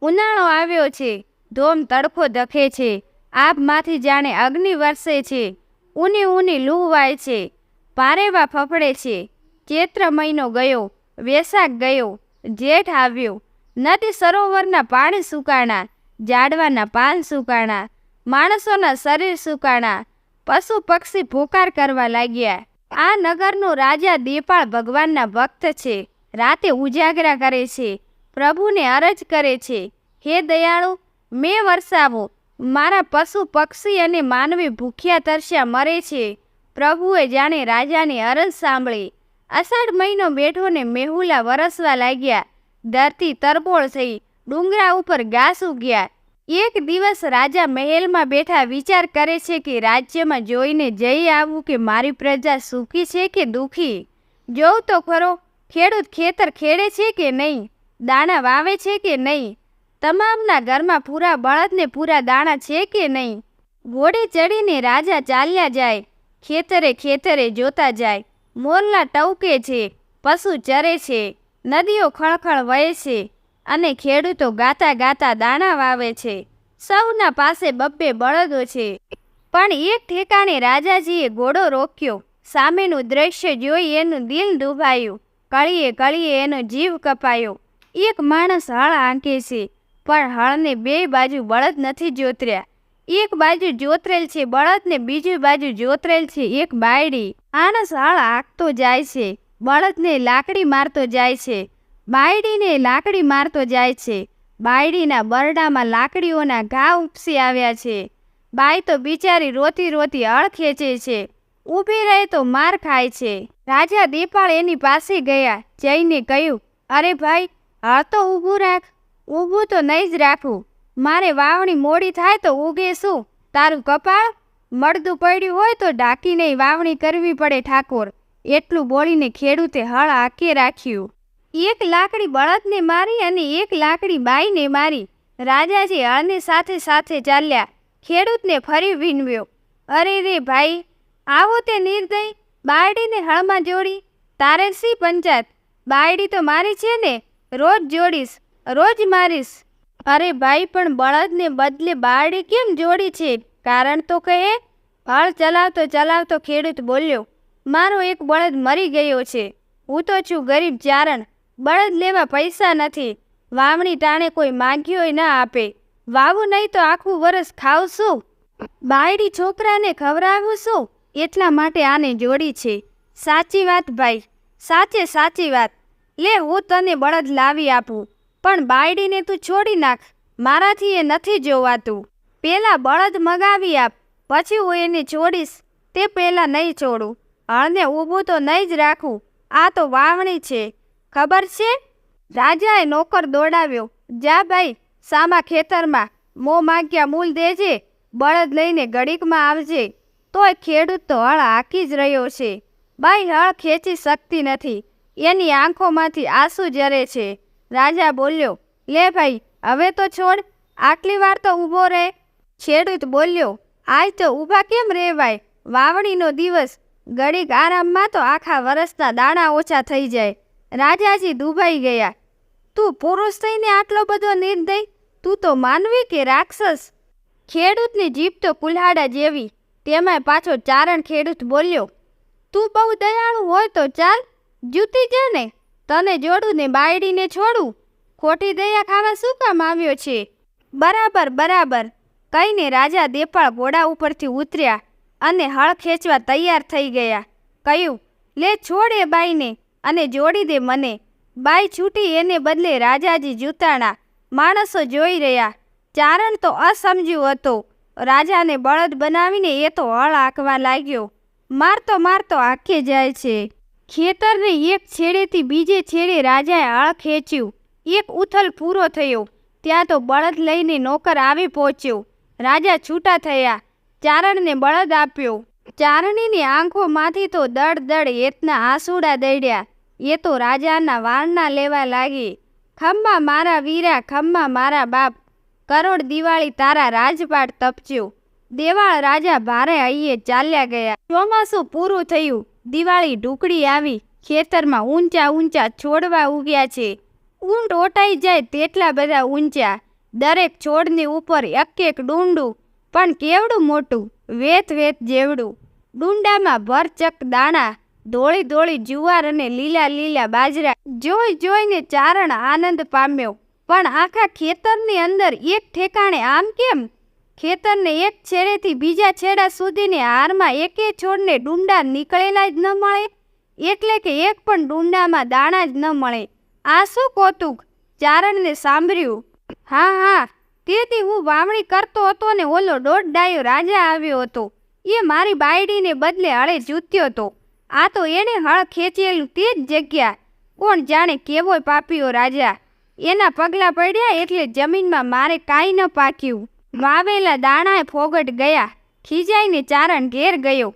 ઉનાળો આવ્યો છે. ધોમ તડકો ધખે છે. આભમાંથી જાણે અગ્નિ વરસે છે. ઊની ઊની લૂ વાય છે. પારેવા ફફડે છે. ચૈત્ર મહિનો ગયો. વેસાખ ગયો. જેઠ આવ્યો. નદી સરોવરના પાણી સુકાણા. ઝાડવાના પાન સુકાણા. માણસોના શરીર સુકાણા. પશુ પક્ષી ભૂકાર કરવા લાગ્યા. આ નગરનો રાજા દેપાળ ભગવાનના ભક્ત છે. રાતે ઉજાગરા કરે છે. પ્રભુને અરજ કરે છે, હે દયાળુ, મેં વરસાવો. મારા પશુ પક્ષી અને માનવી ભૂખ્યા તરસ્યા મરે છે. પ્રભુએ જાણે રાજાની અરજ સાંભળી. અષાઢ મહિનો બેઠો ને મેહુલા વરસવા લાગ્યા. ધરતી તરબોળ થઈ, ડુંગરા ઉપર ઘાસ ઉગ્યા. એક દિવસ રાજા મહેલમાં બેઠા વિચાર કરે છે કે રાજ્યમાં જોઈને જઈ આવવું કે મારી પ્રજા સુખી છે કે દુઃખી? જોઉં તો ખરો, ખેડૂત ખેતર ખેડે છે કે નહીં? દાણા વાવે છે કે નહીં? તમામના ઘરમાં પૂરા બળદને પૂરા દાણા છે કે નહીં? ઘોડે ચડીને રાજા ચાલ્યા જાય, ખેતરે ખેતરે જોતા જાય. મોરલા ટવકે છે, પશુ ચરે છે, નદીઓ ખળખળ વહે છે અને ખેડૂતો ગાતા ગાતા દાણા વાવે છે. સૌના પાસે બબ્બે બળદો છે. પણ એક ઠેકાણે રાજાજીએ ઘોડો રોક્યો. સામેનું દ્રશ્ય જોઈ એનું દિલ ડૂબાયું કળીએ કળીએ એનો જીવ કપાયો. એક માણસ હળ આંકે છે, પણ હળને બે બાજુ બળદ નથી જોતર્યા. એક બાજુ જોતરેલ છે બળદને બીજી બાજુ જોતરેલ છે એક બાયડી. માણસ હળ આંકતો જાય છે, બળદને લાકડી મારતો જાય છે, બાયડીને લાકડી મારતો જાય છે. બાયડીના બરડામાં લાકડીઓના ઘા ઉપસી આવ્યા છે. બાઈ તો બિચારી રોતી રોતી હળ ખેંચે છે, ઊભી રહે તો માર ખાય છે. રાજા દીપાળ એની પાસે ગયા, જઈને કહ્યું, અરે ભાઈ હળ તો ઊભું રાખ. ઊભું તો નહીં જ રાખવું મારે વાવણી મોડી થાય તો ઉગે શું? તારું કપાળ? મળદું પડ્યું હોય તો ઢાંકીને વાવણી કરવી પડે ઠાકોર. એટલું બોલીને ખેડૂતે હળ આકે રાખ્યું. એક લાકડી બળદને મારી અને એક લાકડી બાઈને મારી. રાજાજી હળને સાથે સાથે ચાલ્યા. ખેડૂતને ફરી વિનવ્યો અરે રે ભાઈ, આવો તે નિર્દય. બાયડીને હળમાં જોડી. તારે સી પંચાયત? બાયડી તો મારી છે ને. રોજ જોડીશ, રોજ મારીશ. અરે ભાઈ, પણ બળદને બદલે બારડી કેમ જોડી છે? કારણ તો કહે હળ ચલાવતો ચલાવતો ખેડૂત બોલ્યો, મારો એક બળદ મરી ગયો છે. હું તો છું ગરીબ ચારણ બળદ લેવા પૈસા નથી. વાવણી ટાણે કોઈ માંગ્યોય ના આપે. વાવું નહીં તો આખું વરસ ખાવશું. બાયડી છોકરાને ખવડાવું શું એટલા માટે આને જોડી છે. સાચી વાત ભાઈ, સાચે સાચી વાત. લે, હું તને બળદ લાવી આપું, પણ બાયડીને તું છોડી નાખ, મારાથી એ નથી જોવાતું. પહેલાં બળદ મગાવી આપ, પછી હું એને છોડીશ, તે પહેલાં નહીં છોડું. હળને ઊભું તો નહીં જ રાખું, આ તો વાવણી છે. ખબર છે? રાજાએ નોકર દોડાવ્યો. જા ભાઈ, સામા ખેતરમાં, મો માગ્યા મૂલ દેજે, બળદ લઈને ગડીકમાં આવજે. તોય ખેડૂત તો હળ હાકી જ રહ્યો છે. બાઈ હળ ખેંચી શકતી નથી. એની આંખોમાંથી આંસુ જરે છે. રાજા બોલ્યો, લે ભાઈ, હવે તો છોડ, આટલી વાર તો ઊભો રહે. ખેડૂત બોલ્યો, આજ તો ઊભા કેમ રહેવાય? વાવણીનો દિવસ, ઘડીક આરામમાં તો આખા વરસના દાણા ઓછા થઈ જાય. રાજાજી દુભાઈ ગયા, તું પુરુષ થઈને આટલો બધો નિર્દય? તું તો માનવી કે રાક્ષસ? ખેડૂતની જીભ તો કુલ્હાડા જેવી, તેમાંય પાછો ચારણ ખેડૂત બોલ્યો, તું બહુ દયાળુ હોય તો ચાલ જૂતી જા ને? તને જોડું ને બાયડીને છોડું? ખોટી દયા ખાવા શું કામ આવ્યો છે? બરાબર બરાબર. કહીને રાજા દેપાળ ઘોડા ઉપરથી ઉતર્યા અને હળ ખેંચવા તૈયાર થઈ ગયા. કહ્યું, લે, છોડ એ બાઈને અને જોડી દે મને. બાઈ છૂટી એને બદલે રાજાજી જૂતાણા માણસો જોઈ રહ્યા. ચારણ તો અસમજ્યું હતો. રાજાને બળદ બનાવીને એ તો હળ આંકવા લાગ્યો. મારતો મારતો આંખે જાય છે. ખેતરને એક છેડેથી બીજે છેડે રાજાએ હળ ખેંચ્યું. એક ઉથલ પૂરો થયો. ત્યાં તો બળદ લઈને નોકર આવી પહોંચ્યો. રાજા છૂટા થયા. ચારણને બળદ આપ્યો. ચારણીની આંખોમાંથી તો દડ દડ એતના આંસુડા દડ્યા એ તો રાજાના વારના લેવા લાગી. ખમ્મા મારા વીરા, ખમ્મા મારા બાપ. કરોડ દિવાળી તારા રાજપાટ તપચ્યો દેવાળ રાજા ભારે હૈયે ચાલ્યા ગયા. ચોમાસું પૂરું થયું. દિવાળી ઢુકડી આવી, ખેતરમાં ઊંચા ઊંચા છોડવા ઉગ્યા છે. ઊંટ ઓટાઈ જાય તેટલા બધા ઊંચા. દરેક છોડની ઉપર એક એક ડુંડું, પણ કેવડું મોટું? વેત વેત જેવડું. ડુંડામાં ભરચક દાણા, ધોળી ધોળી જુવાર અને લીલા લીલા બાજરા. જોઈ જોઈને ચારણ આનંદ પામ્યો. પણ આખા ખેતરની અંદર એક ઠેકાણે આમ કેમ? ખેતરને એક છેડેથી બીજા છેડા સુધીને હારમાં એકે છોડને ડુંડા નીકળેલા જ ન મળે, એટલે કે એક પણ ડુંડામાં દાણા જ ન મળે. આ શું કૌતુક? ચારણને સાંભળ્યું. હા હા, તેથી હું વાવણી કરતો હતો ને ઓલો દોઢ ડાયો રાજા આવ્યો હતો. એ મારી બાયડીને બદલે હળે જૂત્યો હતો. આ તો એણે હળ ખેંચેલું તે જ જગ્યા. કોણ જાણે કેવોય પાપીઓ રાજા. એના પગલાં પડ્યા એટલે જમીનમાં મારે કાંઈ ન પાક્યું. વાવેલા દાણાએ ફોગટ ગયા. ખીજાઈને ચારણ ઘેર ગયો.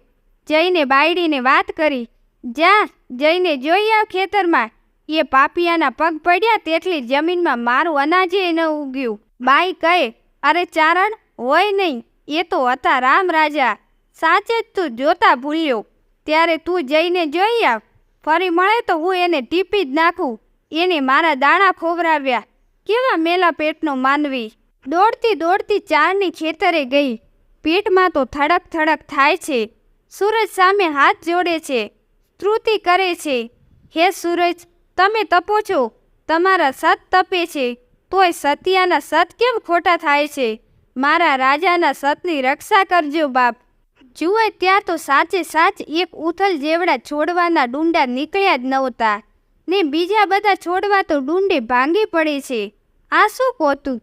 જઈને બાયડીને વાત કરી. જા જઈને જોઈ આવ ખેતરમાં. એ પાપિયાના પગ પડ્યા તેટલી જમીનમાં મારું અનાજે ન ઉગ્યું. બાઈ કહે, અરે ચારણ, હોય નહીં. એ તો હતા રામ રાજા. સાચે જ તું જોતા ભૂલ્યો. ત્યારે તું જઈને જોઈ આવ. ફરી મળે તો હું એને ટીપી જ નાખું. એને મારા દાણા ખોવરાવ્યા. કેવા મેલા પેટનો માનવી. દોડતી દોડતી ચારની ખેતરે ગઈ. પેટમાં તો થડક થડક થાય છે. સૂરજ સામે હાથ જોડે છે. સ્તુતિ કરે છે. હે સૂરજ, તમે તપો છો? તમારા સત તપે છે. તોય સત્યાના સત કેમ ખોટા થાય છે? મારા રાજાના સતની રક્ષા કરજો બાપ. જુએ ત્યાં તો સાચે સાચ એક ઉથલ જેવડા છોડવાના ડુંડા નીકળ્યા જ નહોતા. ને બીજા બધા છોડવા તો ડુંડે ભાંગી પડે છે. આ શું કોતું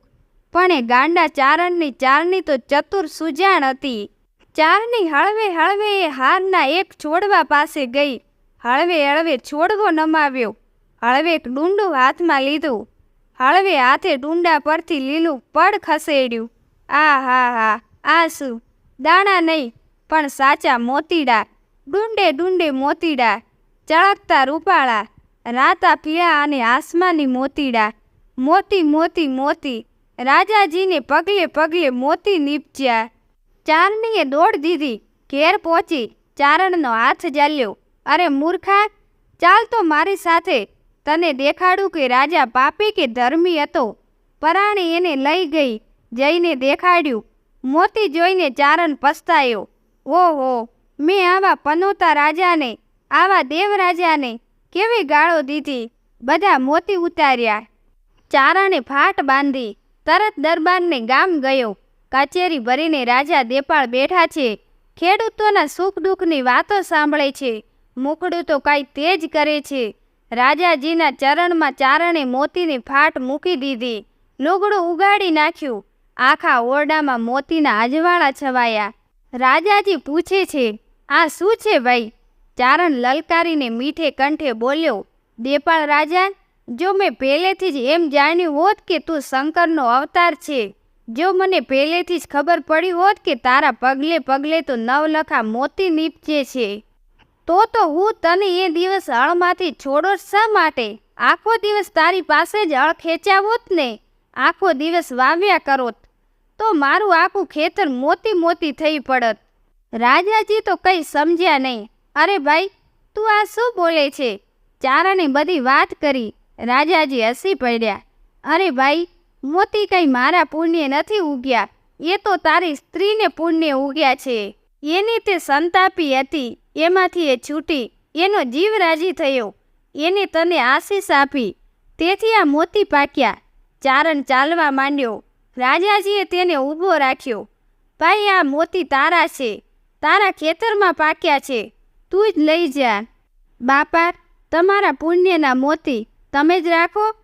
પણ એ ગાંડા ચારણની ચારની તો ચતુર સુજાણ હતી. ચારની હળવે હળવે એ હારના એક છોડવા પાસે ગઈ. હળવે હળવે છોડવો નમાવ્યો. હળવે એક ડુંડું હાથમાં લીધું. હળવે હાથે ડુંડા પરથી લીલું પડ ખસેડ્યું. આ હા હા, આ શું? દાણા નહીં, પણ સાચા મોતીડા. ડુંડે ડુંડે મોતીડા. ચળકતા રૂપાળા. રાતા પીળા અને આસમાની મોતીડા. મોતી મોતી મોતી. રાજાજીને પગલે પગલે મોતી નીપજ્યા. ચારણીએ દોડ દીધી. ઘેર પહોંચી ચારણનો હાથ જાલ્યો. અરે મૂર્ખા, ચાલ તો મારી સાથે. તને દેખાડું કે રાજા પાપી કે ધર્મી હતો. પરાણી એને લઈ ગઈ, જઈને દેખાડ્યું. મોતી જોઈને ચારણ પસ્તાયો. ઓહો, મેં આવા પનોતા રાજાને, આવા દેવરાજાને કેવી ગાળો દીધી? બધા મોતી ઉતાર્યા. ચારણે ફાટ બાંધી. તરત દરબારને ગામ ગયો. કચેરી ભરીને રાજા દેપાળ બેઠા છે. ખેડૂતોના સુખ દુઃખની વાતો સાંભળે છે. મુખડું તો કાંઈ તેજ કરે છે. રાજાજીના ચરણમાં ચારણે મોતીની ફાટ મૂકી દીધી. લુગડું ઉગાડી નાખ્યું. આખા ઓરડામાં મોતીના અજવાળા છવાયા. રાજાજી પૂછે છે, આ શું છે ભાઈ? ચારણ લલકારીને મીઠે કંઠે બોલ્યો, દેપાળ રાજા જો મેં પહેલેથી જ એમ જાણ્યું હોત કે તું શંકરનો અવતાર છે, જો મને પહેલેથી જ ખબર પડી હોત કે તારા પગલે પગલે તો નવલખા મોતી નીપજે છે, તો તો હું તને એ દિવસ અળમાંથી છોડો શા માટે? આખો દિવસ તારી પાસે જ અળ ખેંચાવોત ને? આખો દિવસ વાવ્યા કરોત, તો મારું આખું ખેતર મોતી મોતી થઈ પડત. રાજાજી તો કંઈ સમજ્યા નહીં. અરે ભાઈ, તું આ શું બોલે છે? ચારણે બધી વાત કરી. રાજાજી હસી પડ્યા, અરે ભાઈ, મોતી કંઈ મારા પુણ્ય નથી ઉગ્યા? એ તો તારી સ્ત્રીને પુણ્ય ઉગ્યા છે. એની તે સંતાપી હતી, એમાંથી એ છૂટી, એનો જીવ રાજી થયો. એને તને આશીષ આપી. તેથી આ મોતી પાક્યા, ચારણ ચાલવા માંડ્યો. રાજાજીએ તેને ઊભો રાખ્યો, ભાઈ, આ મોતી તારા છે, તારા ખેતરમાં પાક્યા છે, તું જ લઈ જા. બાપા, તમારા પુણ્યના મોતી તમે જ રાખો?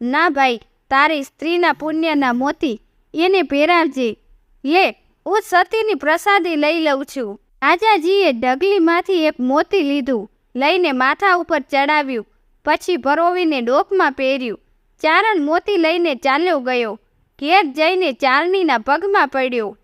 ના ભાઈ, તારી સ્ત્રીના પુણ્યના મોતી એને પહેરાવજે. લે હું સતીની પ્રસાદી લઈ લઉં છું. રાજાજીએ ડગલીમાંથી એક મોતી લીધું, લઈને માથા ઉપર ચડાવ્યું, પછી ભરોવીને ડોકમાં પહેર્યું. ચારણ મોતી લઈને ચાલ્યો ગયો. ઘેર જઈને ચારણીના પગમાં પડ્યો.